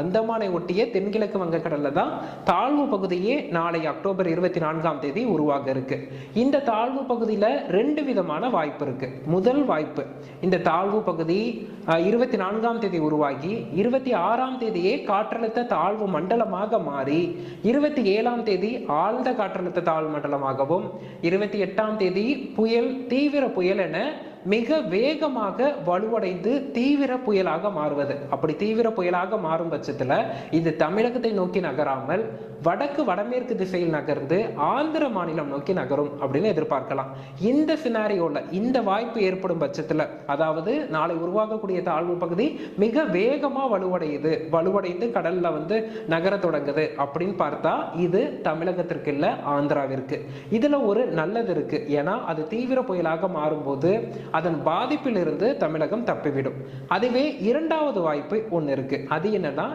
அந்தமானை ஒட்டிய தென்கிழக்கு வங்கக்கடல்ல தான் தாழ்வு பகுதியே நாளை அக்டோபர் இருபத்தி நான்காம் தேதி உருவாக இருக்கு. இந்த தாழ்வு பகுதியில் ரெண்டு விதமான வாய்ப்பு இருக்கு. முதல் வாய்ப்பு இந்த தாழ்வு பகுதி இருபத்தி நான்காம் தேதி உருவாகி இருபத்தி ஆறாம் தேதியே காற்றழுத்த தாழ்வு மண்டலமாக மாறி இருபத்தி ஏழாம் தேதி ஆழ்ந்த காற்றழுத்த தாழ்வு மண்டலமாகவும் இருபத்தி எட்டாம் தேதி புயல் தீவிர புயல் என மிக வேகமாக வலுவடைந்து தீவிர புயலாக மாறுவது. அப்படி தீவிர புயலாக மாறும் பட்சத்தில் இது தமிழகத்தை நோக்கி நகராமல் வடக்கு வடமேற்கு திசையில் நகர்ந்து ஆந்திர மாநிலம் நோக்கி நகரும் அப்படின்னு எதிர்பார்க்கலாம். இந்த சினாரியோல இந்த வாய்ப்பு ஏற்படும் பட்சத்தில் அதாவது நாளை உருவாகக்கூடிய தாழ்வு பகுதி மிக வேகமாக வலுவடையுது வலுவடைந்து கடல்ல வந்து நகர தொடங்குது அப்படின்னு பார்த்தா இது தமிழகத்திற்கு இல்லை ஆந்திராவிற்கு. இதுல ஒரு நல்லது இருக்கு. ஏன்னா அது தீவிர புயலாக மாறும்போது அதன் பாதிப்பிலிருந்து தமிழகம் தப்பிவிடும். அதுவே இரண்டாவது வாய்ப்பு ஒன்று இருக்குது அது என்னன்னா